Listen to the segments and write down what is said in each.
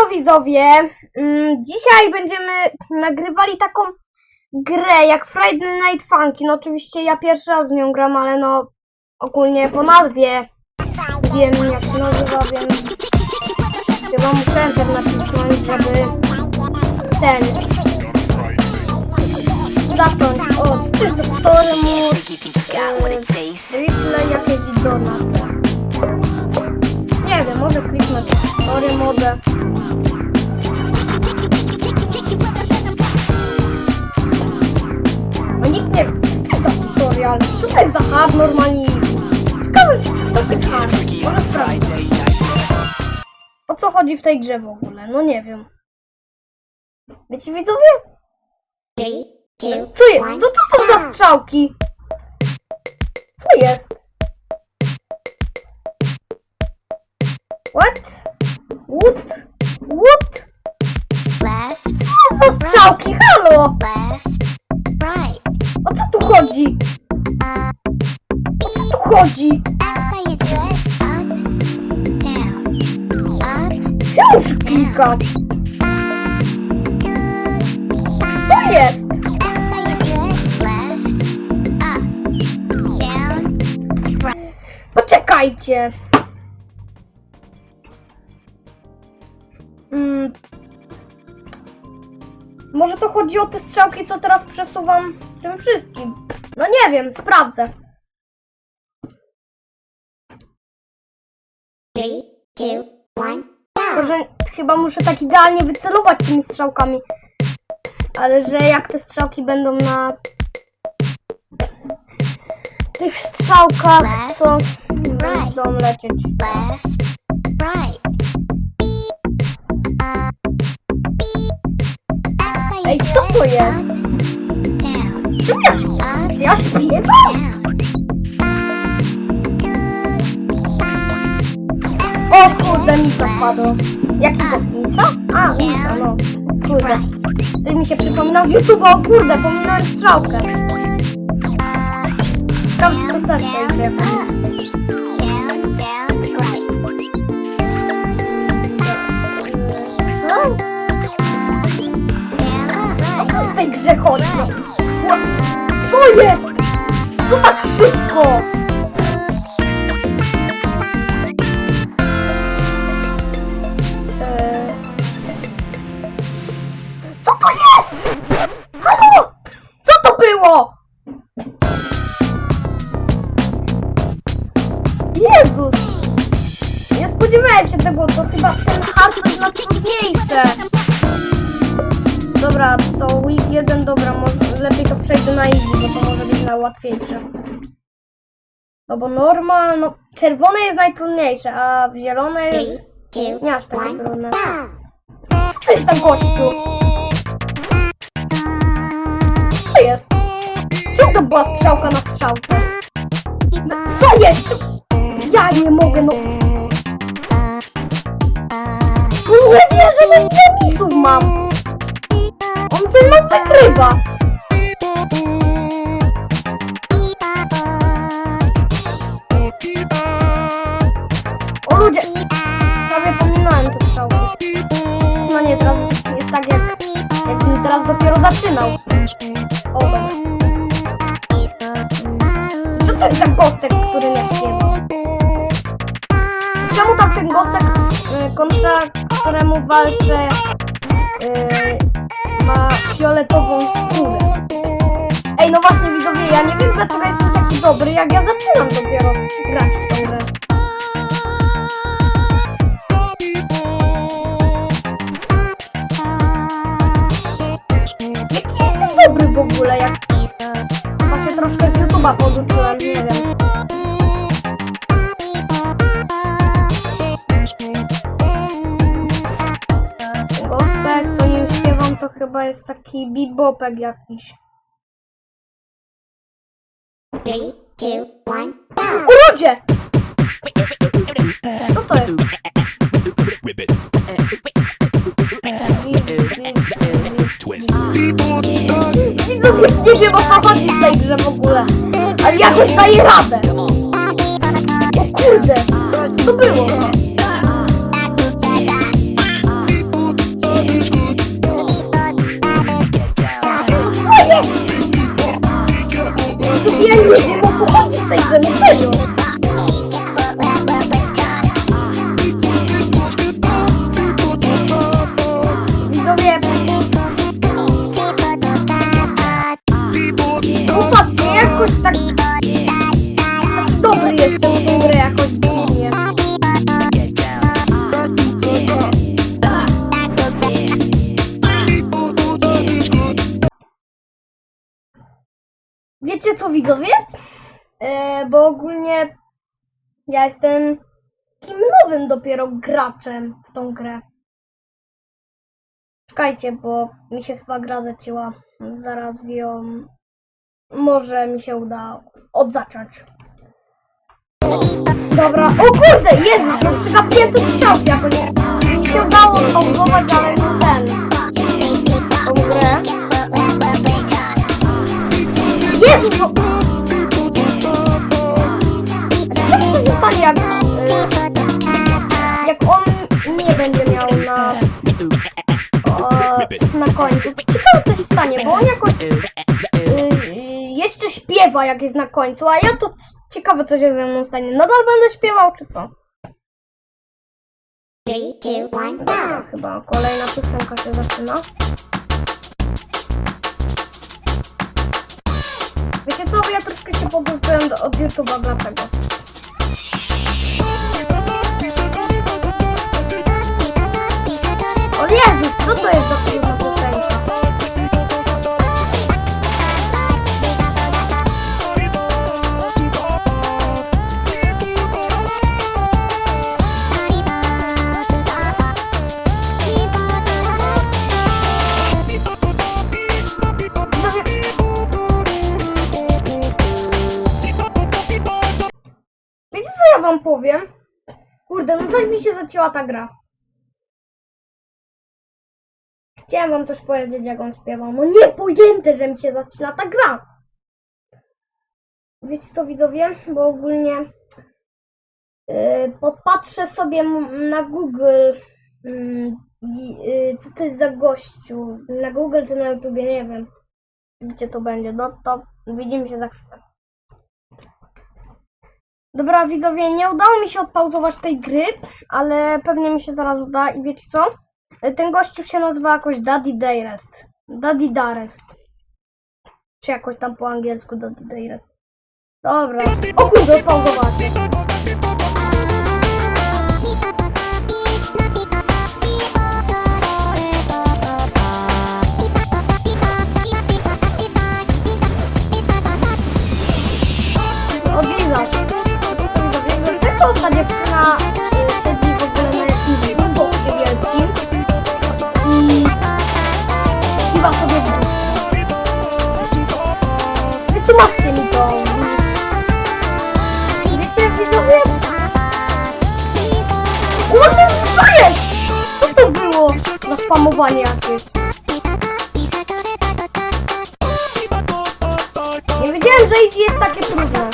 Siemano widzowie, Mm, dzisiaj będziemy nagrywali taką grę jak Friday Night Funky. No oczywiście ja pierwszy raz w nią gram, ale no ogólnie po nazwie wiem jak się nazywa, więc chyba muszę enter nacisnąć, żeby ten zacząć od ty ze story it takes? replay jakieś dona. Nie wiem, może kliknę story mode. To jest za hard normalnie? Ciekawe, co to jest hard? Może sprawdzę. O co chodzi w tej grze w ogóle? No nie wiem. Wiecie widzowie? Co jest? Co to są za strzałki? Co jest? What? What? What? left, Co za strzałki? Halo! left, right. O co tu chodzi? Chodzi? Co muszę klikać? Co jest? Poczekajcie. Mm. Może to chodzi o te strzałki, co teraz przesuwam tym wszystkim. No nie wiem, sprawdzę. Two, one. Tylko, że chyba muszę tak idealnie wycelować tymi strzałkami. Ale że jak te strzałki będą na tych strzałkach, co będą lecieć. Left, right. Ej, co to jest? Czemu ja śpiewam? Czy ja śpiewam? Kurde, misa wpadło. Jaki to misa? A, misa, no. Kurde. To mi się przypomina z YouTube'a, o kurde, pominąłem strzałkę. Tam to też idzie. Jest? Halo? Co to było? Jezus! Nie spodziewałem się tego, to chyba ten hard jest najtrudniejsze. Dobra, to week 1, dobra, może lepiej to przejdę na easy, bo to może być na łatwiejsze. No bo normal, no czerwone jest najtrudniejsze, a zielone jest nie aż takie one. trudne. Co to jest za gościu? To jest? Czemu to była strzałka na strzałce? No, co jest? Ja nie mogę, no. Nie wierzę, no ile misów mam. On ze mną wygrywa. O ludzie, prawie pominąłem te strzały. No nie, teraz jest tak jak, jakbym teraz dopiero zaczynał. Co to jest za gostek, który śpiewa? Czemu tam ten gostek, y, kontra któremu walczę, y, ma fioletową skórę? Ej, no właśnie widzowie, ja nie wiem dlaczego jestem taki dobry, jak ja zaczynam dopiero grać YouTube'a poduczyłem, nie wiem. To nie śpiewam, to chyba jest taki bebopek jakiś. Three, two, one. O ludzie! Co to jest? Twist. Widzowie, nie wiem o co Jakoś daje radę. O kurde, co to było? Co jest? Jezu, Ja nie wiem o co chodzi w tej grze, no serio. Widzowie, popatrzcie, jakoś tak Wiecie co widzowie? E, bo ogólnie ja jestem takim nowym dopiero graczem w tą grę. Czekajcie, bo mi się chyba gra zacięła. Zaraz ją może mi się uda odzacząć. Dobra, o kurde, Jezu, no przegapiłem te strzałki jakoś. Mi się udało pauzować, ale ten. Jezu, no. Co się stanie, jak, jak on nie będzie miał na, o, na końcu? Ciekawe, co się stanie, bo on jakoś y, jeszcze śpiewa, jak jest na końcu, a ja to ciekawe, co się ze mną stanie. Nadal będę śpiewał, czy co? Three, two, one, A, go. chyba kolejna piosenka się zaczyna. Wiecie co, ja troszkę się do- od YouTube'a, dlaczego? O Jezu, co to jest za trudna wam powiem? Kurde, no coś mi się zacięła ta gra. Chciałem wam też powiedzieć, jak on śpiewał. No nie pojęte, że mi się zaczyna ta gra. Wiecie co, widzowie? Bo ogólnie yy, podpatrzę sobie na Google yy, yy, co to jest za gościu. Na Google czy na YouTubie, nie wiem. Gdzie to będzie. No to widzimy się za chwilę. Dobra, widzowie, nie udało mi się odpauzować tej gry, ale pewnie mi się zaraz uda i wiecie co? Ten gościu się nazywa jakoś Daddy Dayrest. Daddy Darest. Czy jakoś tam po angielsku Daddy Dayrest. Dobra. O kurde, odpauzowacie. Dlaczego ta dziewczyna siedzi w ogóle na jakimś boksie wielkim i chyba sobie w Wytłumaczcie mi to. Wiecie, widzowie? Kurde, co to jest? Co to było za spamowanie jakieś? Nie wiedziałem, że jest takie trudne.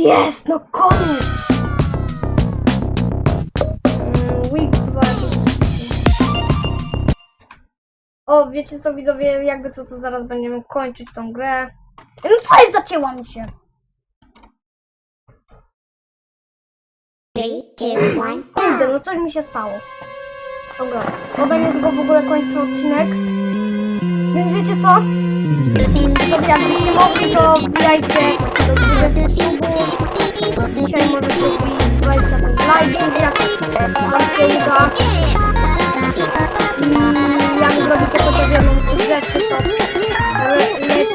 Jest, no koniec! Mm, Week 2 O, wiecie co widzowie, jakby co to zaraz będziemy kończyć tą grę. No co jest, zacięła mi się. Three, two, one, Kurde, no coś mi się stało. Dobra, bo za niedługo w ogóle kończę odcinek. Więc wiecie co? To jakbyście mogli, to wbijajcie do 20 subów. Dzisiaj możecie wbić 20 też lajków, jak wam się uda. I jak zrobicie chociaż jedną z tych rzeczy, to le lecimy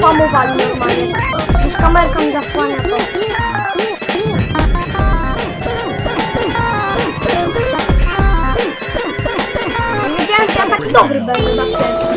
zaspamowali normalnie. Już kamerka mi zasłania to. Nie wiedziałem, że ja taki dobry będę na pierwszy.